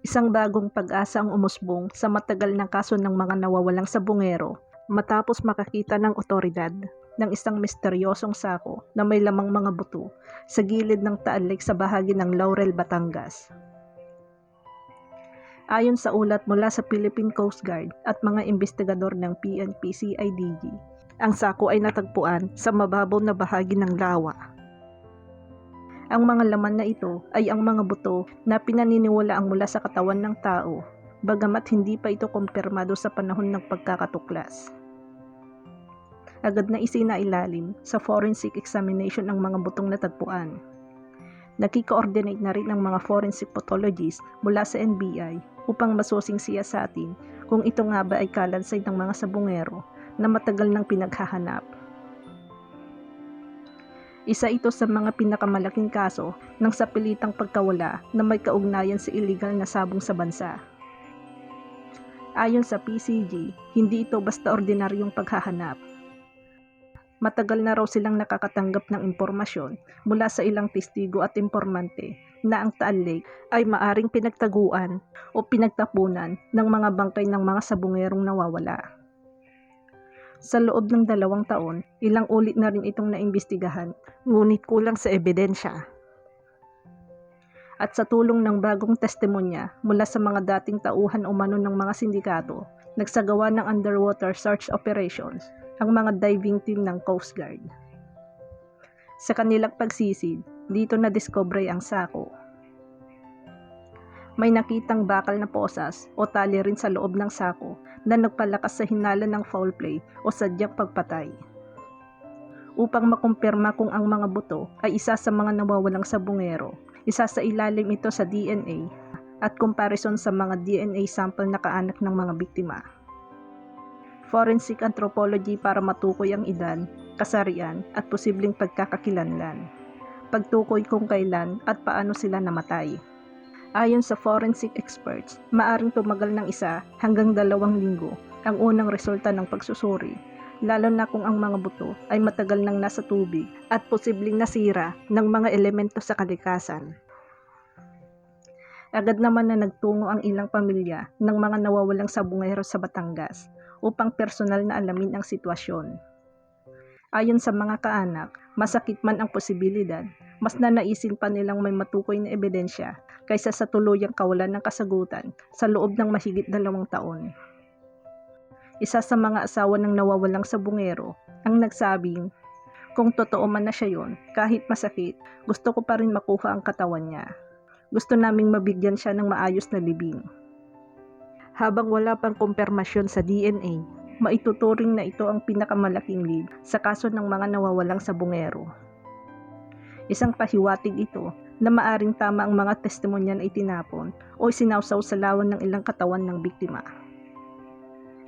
Isang bagong pag-asa ang umusbong sa matagal ng kaso ng mga nawawalang sabungero matapos makakita ng otoridad ng isang misteryosong sako na may lamang mga buto sa gilid ng taalig sa bahagi ng Laurel, Batangas. Ayon sa ulat mula sa Philippine Coast Guard at mga investigador ng PNP CIDG, ang sako ay natagpuan sa mababaw na bahagi ng lawa ang mga laman na ito ay ang mga buto na pinaniniwalaang mula sa katawan ng tao, bagamat hindi pa ito kumpirmado sa panahon ng pagkakatuklas. Agad na isinailalim sa forensic examination ang mga butong natagpuan. Nakikoordinate na rin ang mga forensic pathologists mula sa NBI upang masusing siya sa atin kung ito nga ba ay kalansay ng mga sabungero na matagal nang pinaghahanap isa ito sa mga pinakamalaking kaso ng sapilitang pagkawala na may kaugnayan sa illegal na sabong sa bansa. Ayon sa PCG, hindi ito basta ordinaryong paghahanap. Matagal na raw silang nakakatanggap ng impormasyon mula sa ilang testigo at impormante na ang Taal Lake ay maaring pinagtaguan o pinagtapunan ng mga bangkay ng mga sabungerong nawawala. Sa loob ng dalawang taon, ilang ulit na rin itong naimbestigahan, ngunit kulang sa ebidensya. At sa tulong ng bagong testimonya mula sa mga dating tauhan umano ng mga sindikato, nagsagawa ng underwater search operations ang mga diving team ng Coast Guard. Sa kanilang pagsisid, dito na discover ang sako. May nakitang bakal na posas o tali rin sa loob ng sako na nagpalakas sa hinala ng foul play o sadyang pagpatay. Upang makumpirma kung ang mga buto ay isa sa mga nawawalang sabungero, isa sa ilalim ito sa DNA at comparison sa mga DNA sample na kaanak ng mga biktima. Forensic anthropology para matukoy ang edad, kasarian at posibleng pagkakakilanlan. Pagtukoy kung kailan at paano sila namatay. Ayon sa forensic experts, maaring tumagal ng isa hanggang dalawang linggo ang unang resulta ng pagsusuri, lalo na kung ang mga buto ay matagal nang nasa tubig at posibleng nasira ng mga elemento sa kalikasan. Agad naman na nagtungo ang ilang pamilya ng mga nawawalang sabungero sa Batangas upang personal na alamin ang sitwasyon. Ayon sa mga kaanak, masakit man ang posibilidad, mas nanaisin pa nilang may matukoy na ebidensya kaysa sa tuluyang kawalan ng kasagutan sa loob ng mahigit dalawang taon. Isa sa mga asawa ng nawawalang sabungero ang nagsabing, kung totoo man na siya yon, kahit masakit, gusto ko pa rin makuha ang katawan niya. Gusto naming mabigyan siya ng maayos na libing. Habang wala pang kumpirmasyon sa DNA, maituturing na ito ang pinakamalaking lead sa kaso ng mga nawawalang sabungero. Isang pahiwatig ito na maaring tama ang mga testimonya na itinapon o isinawsaw sa lawan ng ilang katawan ng biktima.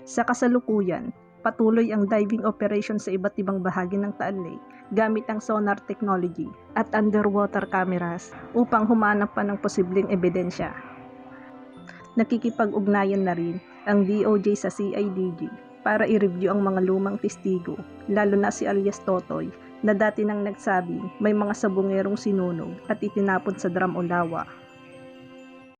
Sa kasalukuyan, patuloy ang diving operation sa iba't ibang bahagi ng Taal Lake gamit ang sonar technology at underwater cameras upang humanap pa ng posibleng ebidensya. Nakikipag-ugnayan na rin ang DOJ sa CIDG para i-review ang mga lumang testigo, lalo na si alias Totoy na dati nang nagsabing may mga sabungerong sinunog at itinapon sa drum o lawa